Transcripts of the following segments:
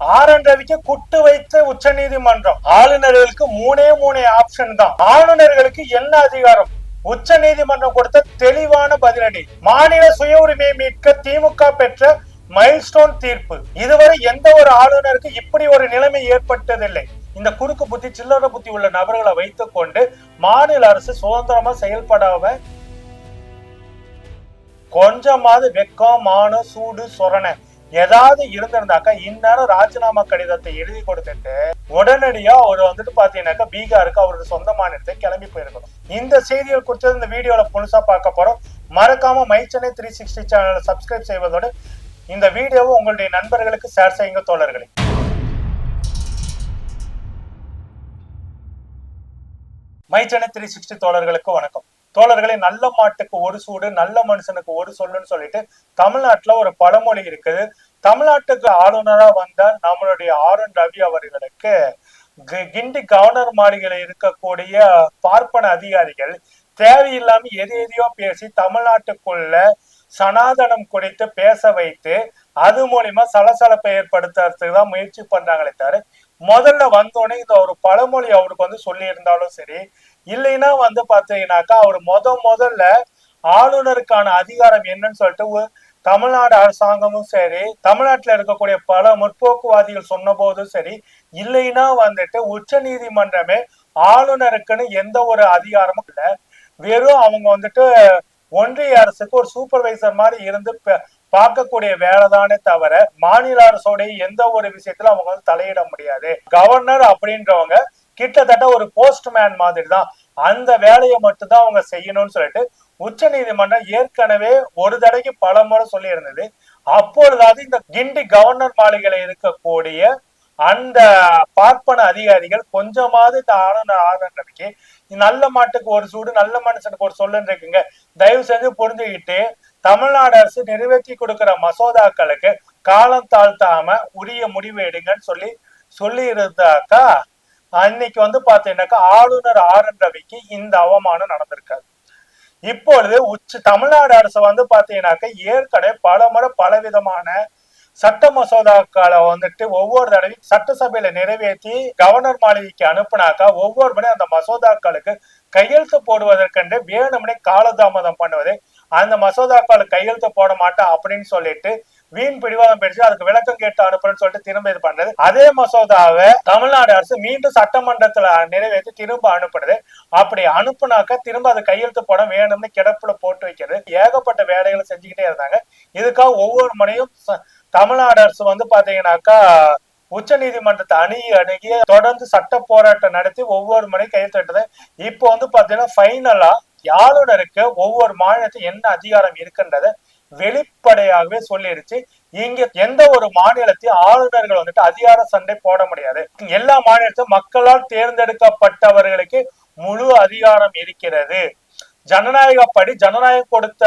R N ரவிக்கு good வைத்த உச்ச நீதிமன்றம் ஆளுநர்களுக்கு மூணே மூணே ஆப்ஷன் தான். ஆளுநர்களுக்கு என்ன அதிகாரம்? உச்ச நீதிமன்றம் கொடுத்த தெளிவான பதிலடி. மாநில சுய உரிமையை மீட்க திமுக பெற்ற மைல்ஸ்டோன் தீர்ப்பு. இதுவரை எந்த ஒரு ஆளுநருக்கு இப்படி ஒரு நிலைமை ஏற்பட்டதில்லை. இந்த குறுக்கு புத்தி சில்லற புத்தி உள்ள நபர்களை வைத்துக் கொண்டு மாநில அரசு சுதந்திரமா செயல்படாம கொஞ்சமாவது வெக்கம் மானம் சூடு சொரணை ஏதாவது இருந்திருந்தாக்கா இந்நேரம் ராஜினாமா கடிதத்தை எழுதி கொடுத்துட்டு உடனடியா அவர் வந்துட்டு பாத்தீங்கன்னாக்கா பீகாருக்கு அவருடைய சொந்த மாநிலத்தை கிளம்பி போயிருக்கணும். இந்த செய்திகள் குறித்து இந்த வீடியோல புதுசா பார்க்க போறோம். மறக்காம மை சென்னை த்ரீ சிக்ஸ்டி சேனலை சப்ஸ்கிரைப் செய்வதோடு இந்த வீடியோவை உங்களுடைய நண்பர்களுக்கு ஷேர் செய்யுங்க தோழர்களே. மை சென்னை த்ரீ சிக்ஸ்டி தோழர்களுக்கு வணக்கம். தோழர்களே நல்ல மாட்டுக்கு ஒரு சூடு நல்ல மனுஷனுக்கு ஒரு சொல்லுன்னு சொல்லிட்டு தமிழ்நாட்டுல ஒரு பழமொழி இருக்குது. தமிழ்நாட்டுக்கு ஆளுநரா வந்த நம்மளுடைய ஆர் என் ரவி அவர்களுக்கு கி- கிண்டி கவர்னர் மாளிகையில இருக்கக்கூடிய பார்ப்பன அதிகாரிகள் தேவையில்லாம எது எதையோ பேசி தமிழ்நாட்டுக்குள்ள சனாதனம் குறித்து பேச வைத்து அது மூலியமா சலசலப்பை ஏற்படுத்துறதுக்கு தான் முயற்சி பண்றாங்களே தவிர முதல்ல வந்தோடனே இந்த ஒரு பழமொழி அவருக்கு வந்து சொல்லி இருந்தாலும் சரி இல்லைன்னா வந்து பாத்தீங்கன்னாக்கா அவர் முத முதல்ல ஆளுநருக்கான அதிகாரம் என்னன்னு சொல்லிட்டு தமிழ்நாடு அரசாங்கமும் சரி தமிழ்நாட்டுல இருக்கக்கூடிய பல முற்போக்குவாதிகள் சொன்ன போதும் சரி இல்லைன்னா வந்துட்டு உச்ச நீதிமன்றமே ஆளுநருக்குன்னு எந்த ஒரு அதிகாரமும் இல்லை. வெறும் அவங்க வந்துட்டு ஒன்றிய அரசுக்கு ஒரு சூப்பர்வைசர் மாதிரி இருந்து பார்க்கக்கூடிய வேலைதானே தவிர மாநில அரசோடைய எந்த ஒரு விஷயத்துல அவங்க வந்து தலையிட முடியாது. கவர்னர் அப்படின்றவங்க கிட்டத்தட்ட ஒரு போஸ்ட்மேன் மாதிரி தான் அந்த வேலையை மட்டும்தான் அவங்க செய்யணும்னு சொல்லிட்டு உச்ச நீதிமன்றம் ஏற்கனவே ஒரு தடவைக்கு பல முறை சொல்லி இருந்தது அப்பொழுதாவது இந்த கிண்டி கவர்னர் மாளிகையில இருக்கக்கூடிய அந்த பார்ப்பன அதிகாரிகள் கொஞ்சமாவது இந்த ஆளுநர் ஆளுநர் நல்ல மாட்டுக்கு ஒரு சூடு நல்ல மனுஷனுக்கு ஒரு சொல்லுன்னு இருக்குங்க. தயவு செஞ்சு புரிஞ்சுக்கிட்டு தமிழ்நாடு அரசு நிறைவேற்றி கொடுக்கிற மசோதாக்களுக்கு காலம் தாழ்த்தாம உரிய முடிவு எடுங்கன்னு சொல்லி சொல்லி இருந்தாக்கா அன்னைக்கு வந்து பாத்தீங்கன்னாக்கா ஆளுநர் ஆர் என் ரவிக்கு இந்த அவமானம் நடந்திருக்காது. இப்பொழுது உச்ச தமிழ்நாடு அரசு வந்து பாத்தீங்கன்னாக்கா ஏற்கனவே பல முறை பலவிதமான சட்ட மசோதாக்களை வந்துட்டு ஒவ்வொரு தடவையும் சட்டசபையில நிறைவேற்றி கவர்னர் மாளிகைக்கு அனுப்புனாக்கா ஒவ்வொரு முறை அந்த மசோதாக்களுக்கு கையெழுத்து போடுவதற்கென்று வேணும்னே காலதாமதம் பண்ணுவது அந்த மசோதாக்கள் கையெழுத்து போட மாட்டேன் அப்படின்னு சொல்லிட்டு வீண் பிடிவாதம் பேசி அதுக்கு விளக்கம் கேட்டு அனுப்புறேன்னு சொல்லிட்டு திரும்ப இது பண்றது. அதே மசோதாவை தமிழ்நாடு அரசு மீண்டும் சட்டமன்றத்துல நிறைவேற்றி திரும்ப அனுப்புறது. அப்படி அனுப்புனாக்கா திரும்ப அது கையெழுத்து போட வேணும்னு கிடப்புல போட்டு வைக்கிறது. ஏகப்பட்ட வேலைகளை செஞ்சுக்கிட்டே இருந்தாங்க. இதுக்காக ஒவ்வொரு முறையும் ச- தமிழ்நாடு அரசு வந்து பாத்தீங்கன்னாக்கா உச்ச நீதிமன்றத்தை அணுகி அணுகி தொடர்ந்து சட்ட போராட்டம் நடத்தி ஒவ்வொரு முறையும் கையெழுத்து இப்போ வந்து பாத்தீங்கன்னா ஃபைனலா ஆளுநருக்கு ஒவ்வொரு மாநிலத்துக்கு என்ன அதிகாரம் இருக்குன்றத வெளிப்படையாகவே சொல்லிருச்சு இங்க எந்த ஒரு மாநிலத்தையும் ஆளுநர்கள் வந்துட்டு அதிகார சண்டை போட முடியாது. எல்லா மாநிலத்திலும் மக்களால் தேர்ந்தெடுக்கப்பட்டவர்களுக்கு முழு அதிகாரம் இருக்கிறது. ஜனநாயகப்படி ஜனநாயகம் கொடுத்த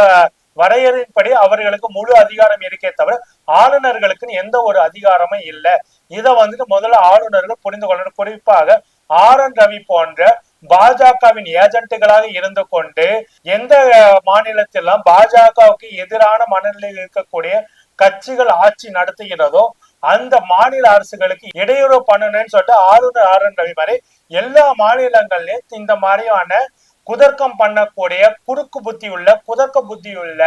வரையறையின்படி அவர்களுக்கு முழு அதிகாரம் இருக்கே தவிர ஆளுநர்களுக்குன்னு எந்த ஒரு அதிகாரமும் இல்லை. இதை வந்துட்டு முதல்ல ஆளுநர்கள் புரிந்து கொள்ளணும். குறிப்பாக ஆர் என் ரவி போன்ற பாஜகவின் ஏஜென்ட்டுகளாக இருந்து கொண்டு எந்த மாநிலத்திலாம் பாஜகவுக்கு எதிரான மனநிலையில் இருக்கக்கூடிய கட்சிகள் ஆட்சி நடத்துகிறதோ அந்த மாநில அரசுகளுக்கு இடையூறு பண்ணணும்னு சொல்லிட்டு ஆளுநர் ஆர் என் ரவி மாதிரி எல்லா மாநிலங்கள்லயும் இந்த மாதிரியான குதர்க்கம் பண்ணக்கூடிய குறுக்கு புத்தி உள்ள குதர்க்க புத்தி உள்ள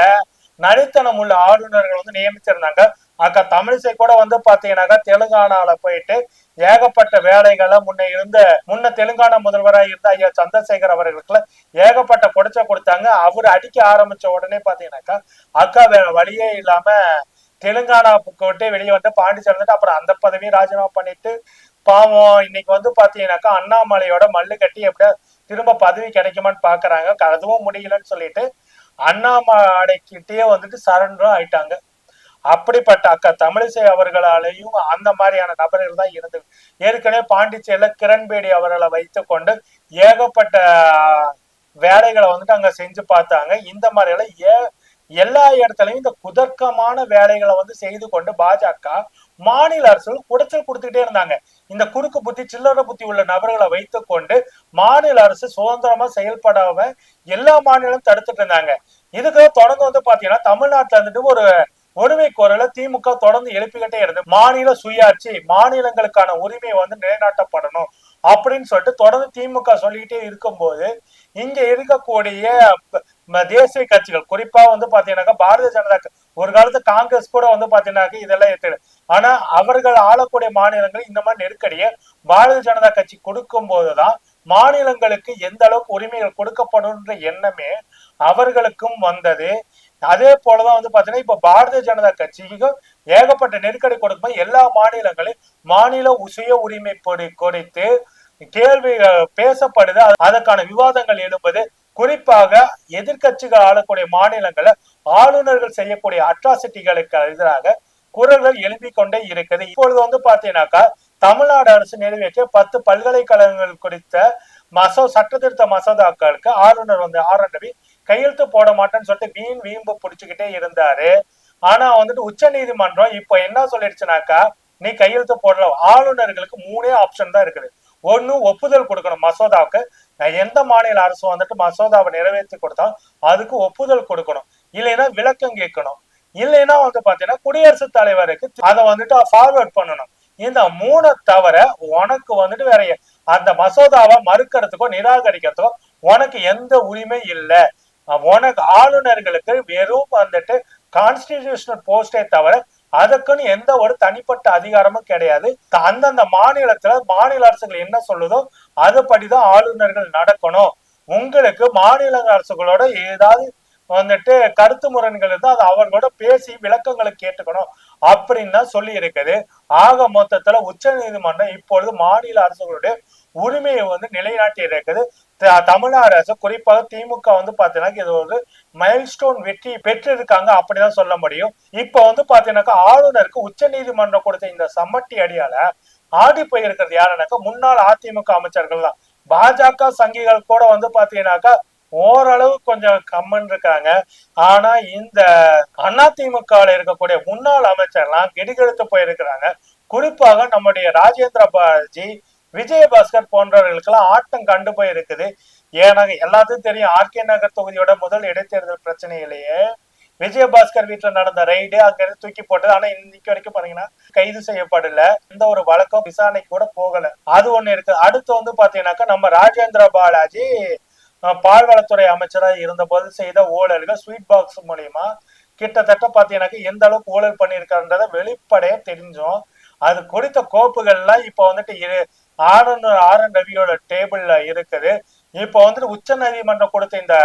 நரித்தனம் உள்ள ஆளுநர்கள் வந்து நியமிச்சிருந்தாங்க. அக்கா தமிழிசை கூட வந்து பாத்தீங்கன்னாக்கா தெலுங்கானால போயிட்டு ஏகப்பட்ட வேலைகளை முன்ன இருந்த முன்ன தெலுங்கானா முதல்வராக இருந்த ஐயா சந்திரசேகர் அவர்களுக்குல ஏகப்பட்ட பொடிச்ச கொடுத்தாங்க. அவர் அடிக்க ஆரம்பிச்ச உடனே பாத்தீங்கன்னாக்கா அக்கா வேற வழியே இல்லாம தெலுங்கானாவுக்கு விட்டு வெளியே வந்து பாண்டிச்சேரிட்டு அப்புறம் அந்த பதவியும் ராஜினாமா பண்ணிட்டு பாவம் இன்னைக்கு வந்து பாத்தீங்கன்னாக்கா அண்ணாமலையோட மல்லு கட்டி எப்படியா திரும்ப பதவி கிடைக்குமான்னு பாக்குறாங்க. அதுவும் முடியலன்னு சொல்லிட்டு அண்ணாமலைக்கிட்டே வந்துட்டு சரண்டரும் ஆயிட்டாங்க. அப்படிப்பட்ட அக்கா தமிழிசை அவர்களாலேயும் அந்த மாதிரியான நபர்கள் தான் இருந்தது ஏற்கனவே பாண்டிச்சேரியில கிரண்பேடி அவர்களை வைத்து கொண்டு ஏகப்பட்ட வேலைகளை வந்துட்டு அங்க செஞ்சு பார்த்தாங்க. இந்த மாதிரியெல்லாம் ஏ எல்லா இடத்துலயும் இந்த குதர்க்கமான வேலைகளை வந்து செய்து கொண்டு பாஜக மாநில அரசுகள் குடைச்சல் கொடுத்துக்கிட்டே இருந்தாங்க. இந்த குறுக்கு புத்தி சில்லறை புத்தி உள்ள நபர்களை வைத்து கொண்டு மாநில அரசு சுதந்திரமா செயல்படாம எல்லா மாநிலம் தடுத்துட்டு இருந்தாங்க. இதுக்கு தொடர்ந்து வந்து பாத்தீங்கன்னா தமிழ்நாட்டுல இருந்துட்டு ஒரு உரிமை குரலை திமுக தொடர்ந்து எழுப்பிக்கிட்டே இருந்தது மாநில சுயாட்சி மாநிலங்களுக்கான உரிமை வந்து நிலைநாட்டப்படணும் அப்படின்னு சொல்லிட்டு தொடர்ந்து திமுக சொல்லிக்கிட்டே இருக்கும்போது இங்க இருக்கக்கூடிய தேசிய கட்சிகள் குறிப்பா வந்து பாத்தீங்கன்னாக்கா பாரதிய ஜனதா ஒரு காலத்து காங்கிரஸ் கூட வந்து பாத்தீங்கன்னாக்கா இதெல்லாம் எடுத்து ஆனா அவர்கள் ஆளக்கூடிய மாநிலங்கள் இந்த மாதிரி நெருக்கடியை பாரதிய ஜனதா கட்சி கொடுக்கும் போதுதான் மாநிலங்களுக்கு எந்த அளவுக்கு உரிமைகள் கொடுக்கப்படும்ன்ற எண்ணமே அவர்களுக்கும் வந்தது. அதே போலதான் வந்து பாத்தீங்கன்னா இப்ப பாரதிய ஜனதா கட்சிக்கும் ஏகப்பட்ட நெருக்கடி கொடுக்கும்போது எல்லா மாநிலங்களையும் மாநில சுய உரிமை குறித்து கேள்வி பேசப்படுது. அதற்கான விவாதங்கள் எழும்புது. குறிப்பாக எதிர்கட்சிகள் ஆளக்கூடிய மாநிலங்களை ஆளுநர்கள் செய்யக்கூடிய அட்ராசிட்டிகளுக்கு எதிராக குரல்கள் எழுப்பிக் கொண்டே இருக்குது. இப்பொழுது வந்து பாத்தீங்கன்னாக்கா தமிழ்நாடு அரசு நிறைவேற்றிய பத்து பல்கலைக்கழகங்கள் குறித்த மசோ சட்ட திருத்த மசோதாக்களுக்கு ஆளுநர் வந்து ஆர் என் ரவி கையெழுத்து போட மாட்டேன்னு சொல்லிட்டு வீண் வீம்பு பிடிச்சுக்கிட்டே இருந்தாரு. ஆனா வந்துட்டு உச்ச நீதிமன்றம் இப்ப என்ன சொல்லிடுச்சுனாக்கா நீ கையெழுத்து போடல ஆளுநர்களுக்கு மூணே ஆப்ஷன் தான் இருக்குது. ஒண்ணு ஒப்புதல் கொடுக்கணும் மசோதாவுக்கு. எந்த மாநில அரசு வந்துட்டு மசோதாவை நிறைவேற்றி கொடுத்தா அதுக்கு ஒப்புதல் கொடுக்கணும். இல்லைன்னா விளக்கம் கேட்கணும். இல்லைன்னா வந்து பாத்தீங்கன்னா குடியரசுத் தலைவருக்கு அதை வந்துட்டு ஃபார்வர்ட் பண்ணணும். இந்த மூணை தவிர உனக்கு வந்துட்டு வேற அந்த மசோதாவை மறுக்கிறதுக்கோ நிராகரிக்கிறதுக்கோ உனக்கு எந்த உரிமை இல்லை. உனக்கு ஆளுநர்களுக்கு வெறும் வந்துட்டு கான்ஸ்டிடியூஷனல் போஸ்டே தவிர அதுக்குன்னு எந்த ஒரு தனிப்பட்ட அதிகாரமும் கிடையாது. அந்தந்த மாநிலத்துல மாநில அரசுகள் என்ன சொல்லுதோ அதுபடிதான் ஆளுநர்கள் நடக்கணும். உங்களுக்கு மாநில அரசுகளோட ஏதாவது வந்துட்டு கருத்து முரண்கள் இருந்தால் அது அவர்களோட பேசி விளக்கங்களை கேட்டுக்கணும் அப்படின்னு தான் சொல்லி இருக்குது. ஆக மொத்தத்துல உச்ச நீதிமன்றம் இப்பொழுது மாநில அரசுகளுடைய உரிமையை வந்து நிலைநாட்டி இருக்குது தமிழக அரசு குறிப்பாக திமுக வந்து பாத்தீங்கன்னா இது ஒரு மைல்ஸ்டோன் வெற்றி பெற்றிருக்காங்க அப்படிதான் சொல்ல முடியும். இப்ப வந்து பாத்தீங்கன்னாக்கா ஆளுநருக்கு உச்ச நீதிமன்றம் கொடுத்த இந்த சம்மட்டி அடியால ஆடி போயிருக்கிறது யாருனாக்கா முன்னாள் அதிமுக அமைச்சர்கள் தான். பாஜக சங்கிகள் கூட வந்து பாத்தீங்கன்னாக்கா ஓரளவு கொஞ்சம் கம்மன் இருக்காங்க. ஆனா இந்த அதிமுக இருக்கக்கூடிய முன்னாள் அமைச்சர்லாம் கெடுகெடுத்து போயிருக்கிறாங்க. குறிப்பாக நம்முடைய ராஜேந்திர பாலாஜி விஜயபாஸ்கர் போன்றவர்களுக்கெல்லாம் ஆட்டம் கண்டு போயிருக்குது. ஏன்னா எல்லாத்துக்கும் தெரியும் ஆர்கே நகர் தொகுதியோட முதல் இடைத்தேர்தல் பிரச்சனையிலேயே விஜயபாஸ்கர் வீட்டுல நடந்த ரைடு அங்கிருந்து தூக்கி போட்டது. ஆனா இன்னைக்கு வரைக்கும் பாத்தீங்கன்னா கைது செய்யப்படல. எந்த ஒரு வழக்கம் விசாரணைக்கு கூட போகல. அது ஒண்ணு இருக்கு. அடுத்து வந்து பாத்தீங்கன்னாக்கா நம்ம ராஜேந்திர பாலாஜி அஹ், பால்வளத்துறை அமைச்சரா இருந்தபோது செய்த ஊழல்கள் ஸ்வீட் பாக்ஸ் மூலியமா கிட்டத்தட்ட பாத்தீங்கன்னாக்கா எந்த அளவுக்கு ஊழல் பண்ணியிருக்காருன்றத வெளிப்படைய தெரிஞ்சோம். அது குறித்த கோப்புகள்லாம் இப்ப வந்துட்டு இரு ஆளுநர் ஆர் என் ரவியோட டேபிள்ல இருக்குது. இப்ப வந்துட்டு உச்ச நீதிமன்றம் கொடுத்த இந்த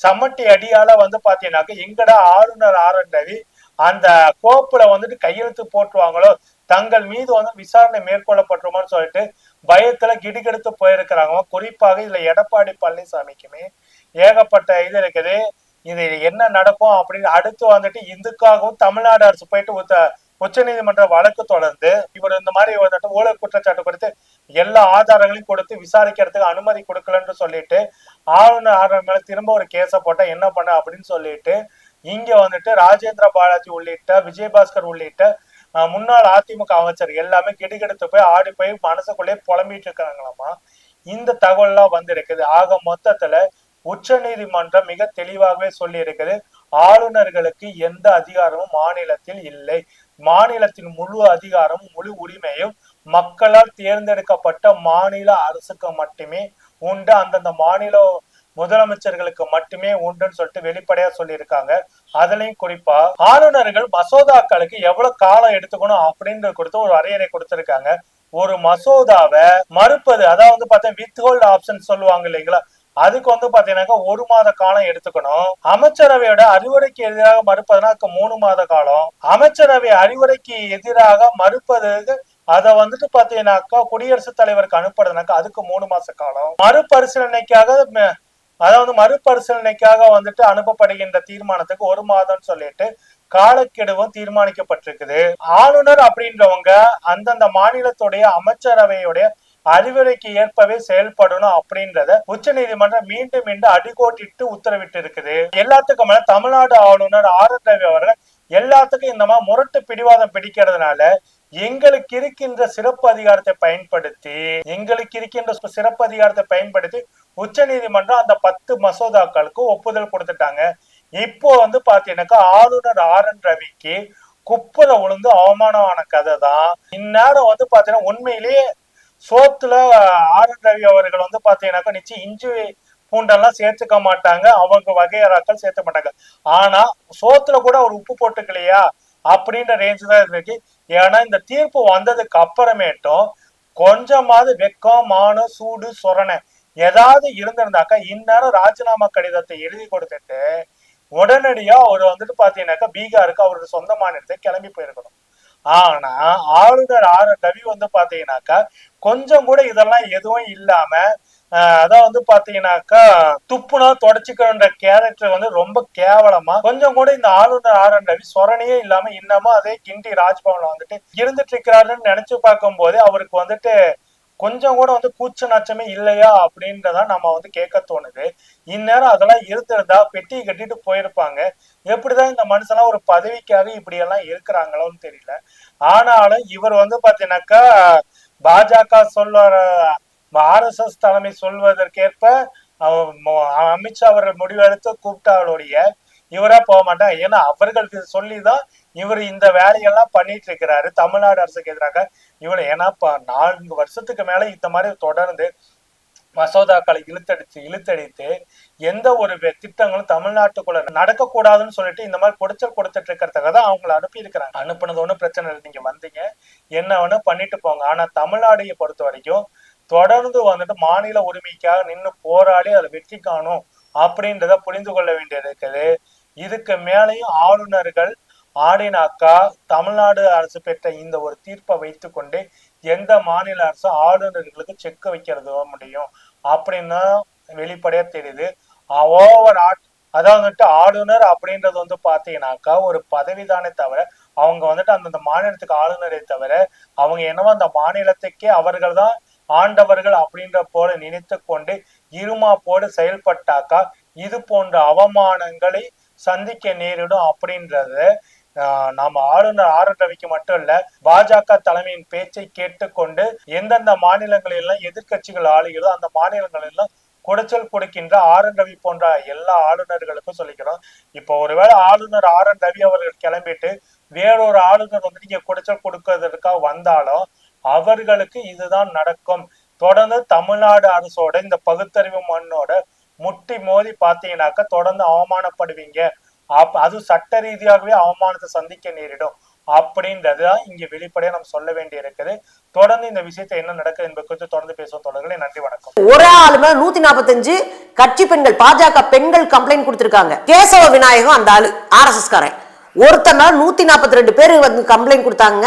சம்மட்டி அடியால வந்து பாத்தீங்கன்னாக்க எங்கடா ஆளுநர் ஆர் என் ரவி அந்த கோப்புல வந்துட்டு கையெழுத்து போட்டுருவாங்களோ தங்கள் மீது வந்து விசாரணை மேற்கொள்ளப்பட்டுருமான்னு சொல்லிட்டு பயத்துல கிடுகிடுத்து போயிருக்கிறாங்க. குறிப்பாக இதுல எடப்பாடி பழனிசாமிக்குமே ஏகப்பட்ட இது இருக்குது. இது என்ன நடக்கும் அப்படின்னு அடுத்து வந்துட்டு இதுக்காகவும் தமிழ்நாடு அரசு போயிட்டு உத்த உச்ச நீதிமன்ற வழக்கு தொடர்ந்து இவர் இந்த மாதிரி வந்துட்டு ஊழல் குற்றச்சாட்டு குறித்து எல்லா ஆதாரங்களையும் கொடுத்து விசாரிக்கிறதுக்கு அனுமதி கொடுக்கலன்னு சொல்லிட்டு ஆளுநர் ஆளுநர் மேல திரும்ப ஒரு கேஸை போட்டா என்ன பண்ண அப்படின்னு சொல்லிட்டு இங்க வந்துட்டு ராஜேந்திர பாலாஜி உள்ளிட்ட விஜயபாஸ்கர் உள்ளிட்ட முன்னாள் அதிமுக அமைச்சர் எல்லாமே கிடுகிடுத்து போய் ஆடி போய் மனசுக்குள்ளேயே புலம்பிட்டு இருக்காங்களாமா? இந்த தகவல்லாம் வந்திருக்குது. ஆக மொத்தத்துல உச்ச நீதிமன்றம் மிக தெளிவாகவே சொல்லி இருக்குது ஆளுநர்களுக்கு எந்த அதிகாரமும் மாநிலத்தில் இல்லை. மாநிலத்தின் முழு அதிகாரமும் முழு உரிமையும் மக்களால் தேர்ந்தெடுக்கப்பட்ட மாநில அரசுக்கு மட்டுமே உண்டு. அந்தந்த மாநில முதலமைச்சர்களுக்கு மட்டுமே உண்டுன்னு சொல்லிட்டு வெளிப்படையா சொல்லியிருக்காங்க. அதுலயும் குறிப்பா ஆளுநர்கள் மசோதாக்களுக்கு எவ்வளவு காலம் எடுத்துக்கணும் அப்படின்னு கொடுத்து ஒரு வரையறை கொடுத்திருக்காங்க. ஒரு மசோதாவை மறுப்பது அதாவது பார்த்தா வித் ஹோல்ட் ஆப்ஷன் சொல்லுவாங்க இல்லைங்களா? அதுக்கு வந்து பாத்தீங்கன்னாக்கா ஒரு மாத காலம் எடுத்துக்கணும். அமைச்சரவையோட அறிவுரைக்கு எதிராக மறுப்பதுனா மூணு மாத காலம். அமைச்சரவை அறிவுரைக்கு எதிராக மறுப்பதுக்கு அதை வந்துட்டு பாத்தீங்கன்னாக்கா குடியரசுத் தலைவருக்கு அனுப்புறதுனாக்கா அதுக்கு மூணு மாச காலம். மறுபரிசீலனைக்காக அதாவது மறுபரிசீலனைக்காக வந்துட்டு அனுப்பப்படுகின்ற தீர்மானத்துக்கு ஒரு மாதம் சொல்லிட்டு காலக்கெடுவும் தீர்மானிக்கப்பட்டிருக்குது. ஆளுநர் அப்படின்றவங்க அந்தந்த மாநிலத்துடைய அமைச்சரவையுடைய அறிவுரைக்கு ஏற்பவே செயல்படணும் அப்படின்றத உச்ச நீதிமன்றம் மீண்டும் மீண்டும் அடிகோட்டிட்டு உத்தரவிட்டு இருக்குது எல்லாத்துக்கும் மேல தமிழ்நாடு ஆளுநர் ஆர் ரவி அவர்கள் எல்லாத்துக்கும் இந்த மாதிரி முரட்டு பிடிவாதம் பிடிக்கிறதுனால எங்களுக்கு இருக்கின்ற சிறப்பு அதிகாரத்தை பயன்படுத்தி எங்களுக்கு இருக்கின்ற சிறப்பு அதிகாரத்தை பயன்படுத்தி உச்ச நீதிமன்றம் அந்த பத்து மசோதாக்களுக்கு ஒப்புதல் கொடுத்துட்டாங்க. இப்போ வந்து பாத்தீங்கன்னாக்கா ஆளுநர் ஆர். என். ரவிக்கு குப்பல விழுந்து அவமானமான கதை தான் இந்நேரம் வந்து பாத்தீங்கன்னா உண்மையிலேயே சோத்துல ஆர். என். ரவி அவர்கள் வந்து பாத்தீங்கன்னாக்கா நிச்சயம் இஞ்சி பூண்டெல்லாம் சேர்த்துக்க மாட்டாங்க. அவங்க வகையறாக்கள் சேர்த்த மாட்டாங்க. ஆனா சோத்துல கூட அவர் உப்பு போட்டுக்கலையா? அப்படின்ற ரேஞ்ச் தான் இருக்கு ஏன்னா இந்த தீர்ப்பு வந்ததுக்கு அப்புறமேட்டும் கொஞ்சமாவது வெக்கம் மானம் சூடு சொரணை ஏதாவது இருந்திருந்தாக்கா இந்நேரம் ராஜினாமா கடிதத்தை எழுதி கொடுத்துட்டு உடனடியா அவர் வந்துட்டு பாத்தீங்கன்னாக்கா பீகாருக்கு அவரோட சொந்த மாநிலத்தை கிளம்பி போயிருக்கணும். ஆனா ஆளுநர் ஆர். ரவி வந்து பாத்தீங்கன்னாக்கா கொஞ்சம் கூட இதெல்லாம் எதுவும் இல்லாம அதான் வந்து பாத்தீங்கன்னாக்கா துப்புனா தொடச்சிக்கணுன்ற கேரக்டர் வந்து ரொம்ப கேவலமா கொஞ்சம் கூட இந்த ஆளுநர் ஆர் என் ரவி சொரணையே இல்லாம இன்னமும் அதே கிண்டி ராஜ்பவன்ல வந்துட்டு இருந்துட்டு இருக்கிறாருன்னு நினைச்சு பார்க்கும் போதே அவருக்கு வந்துட்டு கொஞ்சம் கூட வந்து கூச்ச நச்சமே இல்லையா அப்படின்றத நம்ம வந்து கேட்க தோணுது. இந்நேரம் அதெல்லாம் இருந்திருந்தா பெட்டி கட்டிட்டு போயிருப்பாங்க. எப்படிதான் இந்த மனுஷன்லாம் ஒரு பதவிக்காக இப்படி எல்லாம் இருக்கிறாங்களோன்னு தெரியல. ஆனாலும் இவர் வந்து பாத்தீங்கன்னாக்கா பாஜக சொல்ல ஆர்எஸ்எஸ் தலைமை சொல்வதற்கேற்ப அமித்ஷா அவர்கள் முடிவெடுத்து கூப்பிட்டாலுடைய இவரா போக மாட்டாங்க. ஏன்னா அவர்களுக்கு சொல்லிதான் இவர் இந்த வேலையெல்லாம் பண்ணிட்டு இருக்கிறாரு. தமிழ்நாடு அரசுக்கு எதிராக இவர் ஏன்னா நான்கு வருஷத்துக்கு மேல இந்த மாதிரி தொடர்ந்து மசோதாக்களை இழுத்தடித்து இழுத்தடித்து எந்த ஒரு திட்டங்களும் தமிழ்நாட்டுக்குள்ள நடக்கக்கூடாதுன்னு சொல்லிட்டு இந்த மாதிரி குடைச்சல் கொடுத்துட்டு இருக்கிறதுக்காக தான் அவங்கள அனுப்பி இருக்கிறாங்க அனுப்புனது ஒன்றும் பிரச்சனை இல்லை. நீங்க வந்தீங்க. என்ன வேணும் பண்ணிட்டு போங்க. ஆனா தமிழ்நாடையை பொறுத்த வரைக்கும் தொடர்ந்து வந்துட்டு மாநில உரிமைக்காக நின்று போராடி அதை வெற்றி காணும் அப்படின்றத புரிந்து கொள்ள வேண்டியது இருக்குது. இதுக்கு மேலேயும் ஆளுநர்கள் ஆடினாக்கா தமிழ்நாடு அரசு பெற்ற இந்த ஒரு தீர்ப்பை வைத்துக்கொண்டு எந்த மாநில அரசும் ஆளுநர்களுக்கு செக் வைக்கிறது முடியும் அப்படின்னு வெளிப்படையா தெரியுது. ஓவர் அதாவது வந்துட்டு ஆளுநர் அப்படின்றது வந்து பாத்தீங்கன்னாக்கா ஒரு பதவிதானே தவிர அவங்க வந்துட்டு அந்தந்த மாநிலத்துக்கு ஆளுநரை தவிர அவங்க என்னவோ அந்த மாநிலத்துக்கே அவர்கள் தான் ஆண்டவர்கள் அப்படின்ற போல நினைத்து கொண்டு இருமாப்போடு செயல்பட்டாக்கா? இது போன்ற அவமானங்களை சந்திக்க நேரிடும் அப்படின்றத ஆஹ் நாம ஆளுநர் ஆர் என் ரவிக்கு மட்டும் இல்ல பாஜக தலைமையின் பேச்சை கேட்டுக்கொண்டு எந்தெந்த மாநிலங்களில் எல்லாம் எதிர்க்கட்சிகள் ஆளுகிறதோ அந்த மாநிலங்களில் எல்லாம் குடைச்சல் கொடுக்கின்ற ஆர் என் ரவி போன்ற எல்லா ஆளுநர்களுக்கும் சொல்லிக்கிறோம். இப்போ ஒருவேளை ஆளுநர் ஆர் என் ரவி அவர்கள் கிளம்பிட்டு வேறொரு ஆளுநர் வந்து நீங்க குடைச்சல் கொடுக்கறதற்காக வந்தாலும் அவர்களுக்கு இதுதான் நடக்கும். தொடர்ந்து தமிழ்நாடு அரசோட இந்த பகுத்தறிவு மண்ணோட முட்டி மோதி பாத்தீங்கன்னாக்கா தொடர்ந்து அவமானப்படுவீங்க. அப் அது சட்ட ரீதியாகவே அவமானத்தை சந்திக்க நேரிடும். அப்படின்றதுதான் இங்க வெளிப்படையா நம்ம சொல்ல வேண்டி இருக்குது தொடர்ந்து இந்த விஷயத்தை என்ன நடக்குது என்பது குறித்து தொடர்ந்து பேசுவோம் தொடர்களே நன்றி வணக்கம். ஒரே ஆளுமே நூத்தி நாற்பத்தஞ்சு கட்சி பெண்கள் பாஜக பெண்கள் கம்ப்ளைண்ட் கொடுத்திருக்காங்க. கேசவ விநாயகம் அந்த ஆளு ஆர்எஸ்எஸ் காரன். ஒருத்தர் நூத்தி நாற்பத்தி ரெண்டு பேர் வந்து கம்ப்ளைண்ட் கொடுத்தாங்க.